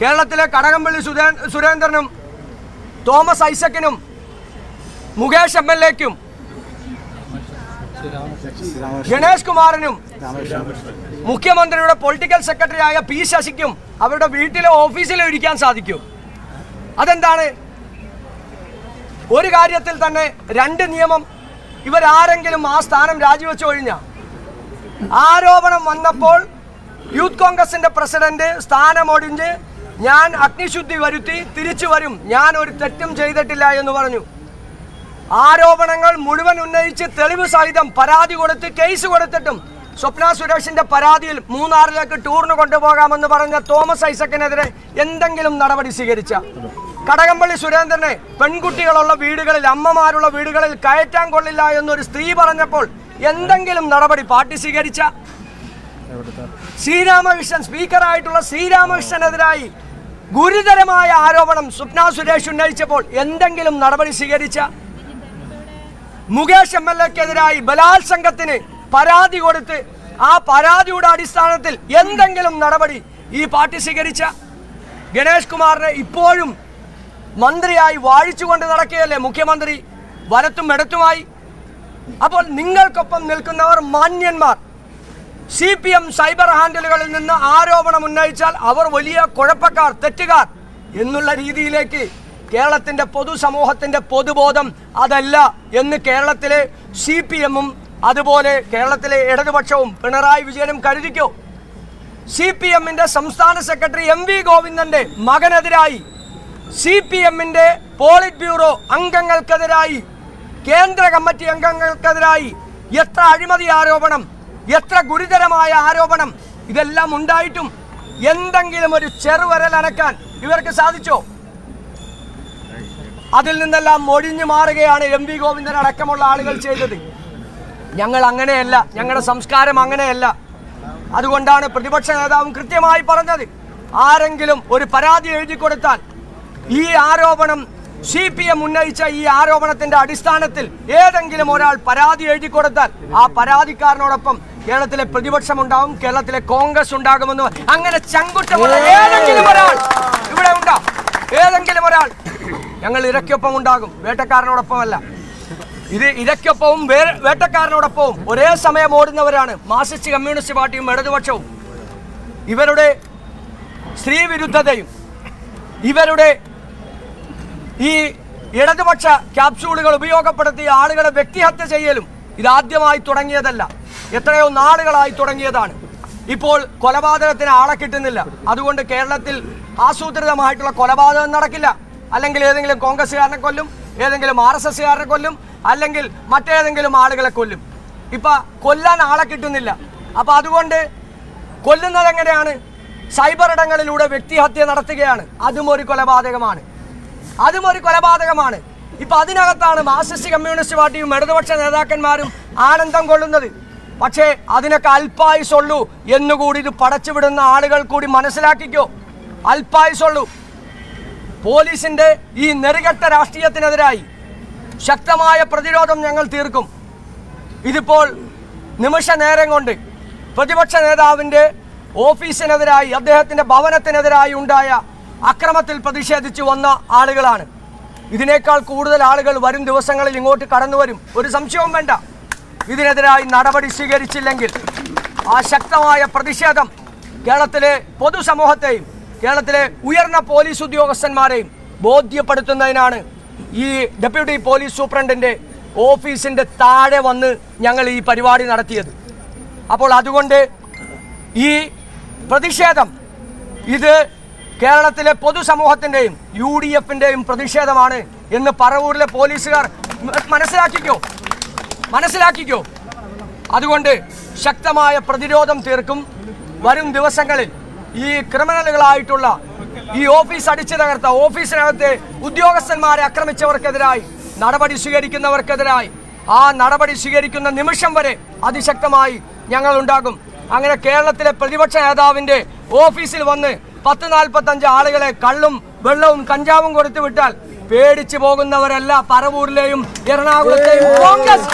കേരളത്തിലെ കടകംപള്ളി സുരേന്ദ്രനും തോമസ് ഐസക്കിനും മുകേഷ് എം എൽ എക്കും ഗണേഷ് കുമാറിനും മുഖ്യമന്ത്രിയുടെ പൊളിറ്റിക്കൽ സെക്രട്ടറി ആയ പി ശശിക്കും അവരുടെ വീട്ടിലെ ഓഫീസിൽ ഇരിക്കാൻ സാധിക്കും. അതെന്താണ്? ഒരു കാര്യത്തിൽ തന്നെ രണ്ട് നിയമം ഇവരാരെങ്കിലും ആ സ്ഥാനം രാജിവെച്ചു കഴിഞ്ഞ ആരോപണം വന്നപ്പോൾ യൂത്ത് കോൺഗ്രസിന്റെ പ്രസിഡന്റ് സ്ഥാനമൊടിഞ്ഞ് ഞാൻ അഗ്നിശുദ്ധി വരുത്തി തിരിച്ചു വരും. ഞാൻ ഒരു തെറ്റും ചെയ്തിട്ടില്ല എന്ന് പറഞ്ഞു. ആരോപണങ്ങൾ മുഴുവൻ ഉന്നയിച്ച് തെളിവ് സഹിതം പരാതി കൊടുത്ത് കേസ് കൊടുത്തിട്ടും സ്വപ്ന സുരേഷിന്റെ പരാതിയിൽ മൂന്നാറിലേക്ക് ടൂറിന് കൊണ്ടുപോകാമെന്ന് പറഞ്ഞ തോമസ് ഐസക്കിനെതിരെ എന്തെങ്കിലും നടപടി സ്വീകരിച്ച കടകംപള്ളി സുരേന്ദ്രനെ പെൺകുട്ടികളുള്ള വീടുകളിൽ അമ്മമാരുള്ള വീടുകളിൽ കയറ്റാൻ കൊള്ളില്ല എന്നൊരു സ്ത്രീ പറഞ്ഞപ്പോൾ എന്തെങ്കിലും നടപടി പാർട്ടി സ്വീകരിച്ച ശ്രീരാമകൃഷ്ണൻ സ്പീക്കറായിട്ടുള്ള ശ്രീരാമകൃഷ്ണനെതിരായി ഗുരുതരമായ ആരോപണം സ്വപ്ന സുരേഷ് ഉന്നയിച്ചപ്പോൾ എന്തെങ്കിലും നടപടി സ്വീകരിച്ച മുകേഷ് എം എൽ എക്കെതിരായി ബലാത്സംഗത്തിന് പരാതി കൊടുത്ത് ആ പരാതിയുടെ അടിസ്ഥാനത്തിൽ എന്തെങ്കിലും നടപടി ഈ പാർട്ടി സ്വീകരിച്ച ഗണേഷ് കുമാറിനെ ഇപ്പോഴും മന്ത്രിയായി വാഴിച്ചുകൊണ്ട് നടക്കുകയല്ലേ? മുഖ്യമന്ത്രി വലത്തും ഇടത്തുമായി. അപ്പോൾ നിങ്ങൾക്കൊപ്പം നിൽക്കുന്നവർ മാന്യന്മാർ. സി പി എം സൈബർ ഹാൻഡലുകളിൽ നിന്ന് ആരോപണം ഉന്നയിച്ചാൽ അവർ വലിയ കുഴപ്പക്കാർ തെറ്റുകാർ എന്നുള്ള രീതിയിലേക്ക് കേരളത്തിന്റെ പൊതുസമൂഹത്തിന്റെ പൊതുബോധം അതല്ല എന്ന് കേരളത്തിലെ സി പി എമ്മും അതുപോലെ കേരളത്തിലെ ഇടതുപക്ഷവും പിണറായി വിജയനും കരുതിക്കോ? സി പി എമ്മിന്റെ സംസ്ഥാന സെക്രട്ടറി എം വി ഗോവിന്ദന്റെ മകനെതിരായി സി പി എമ്മിന്റെ പോളിറ്റ് ബ്യൂറോ അംഗങ്ങൾക്കെതിരായി കേന്ദ്ര കമ്മിറ്റി അംഗങ്ങൾക്കെതിരായി എത്ര അഴിമതി ആരോപണം എത്ര ഗുരുതരമായ ആരോപണം ഇതെല്ലാം ഉണ്ടായിട്ടും എന്തെങ്കിലും ഒരു ചെറുവരൽ അനക്കാൻ ഇവർക്ക് സാധിച്ചോ? അതിൽ നിന്നെല്ലാം ഒഴിഞ്ഞു മാറുകയാണ് എം വി ഗോവിന്ദൻ അടക്കമുള്ള ആളുകൾ ചെയ്തത്. ഞങ്ങൾ അങ്ങനെയല്ല ഞങ്ങളുടെ സംസ്കാരം അങ്ങനെയല്ല. അതുകൊണ്ടാണ് പ്രതിപക്ഷ നേതാവും കൃത്യമായി പറഞ്ഞത് ആരെങ്കിലും ഒരു പരാതി എഴുതി കൊടുത്താൽ ഈ ആരോപണം സി പി എം ഉന്നയിച്ച ഈ ആരോപണത്തിന്റെ അടിസ്ഥാനത്തിൽ ഏതെങ്കിലും ഒരാൾ പരാതി എഴുതി കൊടുത്താൽ ആ പരാതിക്കാരനോടൊപ്പം കേരളത്തിലെ പ്രതിപക്ഷം ഉണ്ടാവും കേരളത്തിലെ കോൺഗ്രസ് ഉണ്ടാകുമെന്ന് അങ്ങനെ ചങ്കുറ്റമുള്ള ഏതെങ്കിലും ഒരാൾ ഇവിടെ ഉണ്ടോ? ഏതെങ്കിലും ഒരാൾ? ഞങ്ങൾ ഇരക്കൊപ്പം ഉണ്ടാകും വേട്ടക്കാരനോടൊപ്പമല്ല. ഇത് ഇരയ്ക്കൊപ്പവും വേ- വേട്ടക്കാരനോടൊപ്പവും ഒരേ സമയം ഓടുന്നവരാണ് മാർസിസ്റ്റ് കമ്മ്യൂണിസ്റ്റ് പാർട്ടിയും ഇടതുപക്ഷവും. ഇവരുടെ സ്ത്രീ വിരുദ്ധതയും ഇവരുടെ ഈ ഇടതുപക്ഷ ക്യാപ്സ്യൂളുകൾ ഉപയോഗപ്പെടുത്തി ആളുകളെ വ്യക്തിഹത്യ ചെയ്യലും ഇതാദ്യമായി തുടങ്ങിയതല്ല. എത്രയോ നാളുകളായി തുടങ്ങിയതാണ്. ഇപ്പോൾ കൊലപാതകത്തിന് ആളെ കിട്ടുന്നില്ല. അതുകൊണ്ട് കേരളത്തിൽ ആസൂത്രിതമായിട്ടുള്ള കൊലപാതകം നടക്കില്ല. അല്ലെങ്കിൽ ഏതെങ്കിലും കോൺഗ്രസ്സുകാരനെ കൊല്ലും ഏതെങ്കിലും ആർ എസ് എസ്സുകാരനെ കൊല്ലും അല്ലെങ്കിൽ മറ്റേതെങ്കിലും ആളുകളെ കൊല്ലും. ഇപ്പൊ കൊല്ലാൻ ആളെ കിട്ടുന്നില്ല. അപ്പൊ അതുകൊണ്ട് കൊല്ലുന്നത് എങ്ങനെയാണ്? സൈബർ ഇടങ്ങളിലൂടെ വ്യക്തിഹത്യ നടത്തുകയാണ്. അതും ഒരു കൊലപാതകമാണ്. അതും ഒരു കൊലപാതകമാണ്. ഇപ്പൊ അതിനകത്താണ് മാർക്സിസ്റ്റ് കമ്മ്യൂണിസ്റ്റ് പാർട്ടിയും ഇടതുപക്ഷ നേതാക്കന്മാരും ആനന്ദം കൊള്ളുന്നത്. പക്ഷേ അതിനൊക്കെ അല്പായുസുള്ളൂ എന്നുകൂടി ഇത് പടച്ചുവിടുന്ന ആളുകൾ കൂടി മനസ്സിലാക്കിക്കോ. അല്പായുസുള്ളൂ പോലീസിന്റെ ഈ നെറുകെട്ട രാഷ്ട്രീയത്തിനെതിരായി ശക്തമായ പ്രതിരോധം ഞങ്ങൾ തീർക്കും. ഇതിപ്പോൾ നിമിഷ നേരം കൊണ്ട് പ്രതിപക്ഷ നേതാവിന്റെ ഓഫീസിനെതിരായി അദ്ദേഹത്തിന്റെ ഭവനത്തിനെതിരായി ഉണ്ടായ അക്രമത്തിൽ പ്രതിഷേധിച്ചു വന്ന ആളുകളാണ്. ഇതിനേക്കാൾ കൂടുതൽ ആളുകൾ വരും ദിവസങ്ങളിൽ ഇങ്ങോട്ട് കടന്നു വരും. ഒരു സംശയവും വേണ്ട. ഇതിനെതിരായി നടപടി സ്വീകരിച്ചില്ലെങ്കിൽ ആ ശക്തമായ പ്രതിഷേധം കേരളത്തിലെ പൊതുസമൂഹത്തെയും കേരളത്തിലെ ഉയർന്ന പോലീസ് ഉദ്യോഗസ്ഥന്മാരെയും ബോധ്യപ്പെടുത്തുന്നതിനാണ് ഈ ഡെപ്യൂട്ടി പോലീസ് സൂപ്രണ്ടിന്റെ ഓഫീസിന്റെ താഴെ വന്ന് ഞങ്ങൾ ഈ പരിപാടി നടത്തിയത്. അപ്പോൾ അതുകൊണ്ട് ഈ പ്രതിഷേധം ഇത് കേരളത്തിലെ പൊതുസമൂഹത്തിന്റെയും യു ഡി എഫിന്റെയും പ്രതിഷേധമാണ് എന്ന് പറവൂരിലെ പോലീസുകാർ മനസ്സിലാക്കിക്കോ? മനസ്സിലാക്കിക്കോ? അതുകൊണ്ട് ശക്തമായ പ്രതിരോധം തീർക്കും. വരും ദിവസങ്ങളിൽ ഈ ക്രിമിനലുകളായിട്ടുള്ള ഈ ഓഫീസ് അടിച്ചു തകർത്ത ഓഫീസിനകത്തെ ഉദ്യോഗസ്ഥന്മാരെ ആക്രമിച്ചവർക്കെതിരായി നടപടി സ്വീകരിക്കുന്നവർക്കെതിരായി ആ നടപടി സ്വീകരിക്കുന്ന നിമിഷം വരെ അതിശക്തമായി ഞങ്ങൾ ഉണ്ടാകും അങ്ങനെ കേരളത്തിലെ പ്രതിപക്ഷ നേതാവിന്റെ ഓഫീസിൽ വന്ന് പത്ത് നാൽപ്പത്തഞ്ച് ആളുകളെ കള്ളും വെള്ളവും കഞ്ചാവും കൊടുത്തു വിട്ടാൽ പേടിച്ചു പോകുന്നവരല്ല പറവൂരിലെയും എറണാകുളത്തെയും കോൺഗ്രസ്.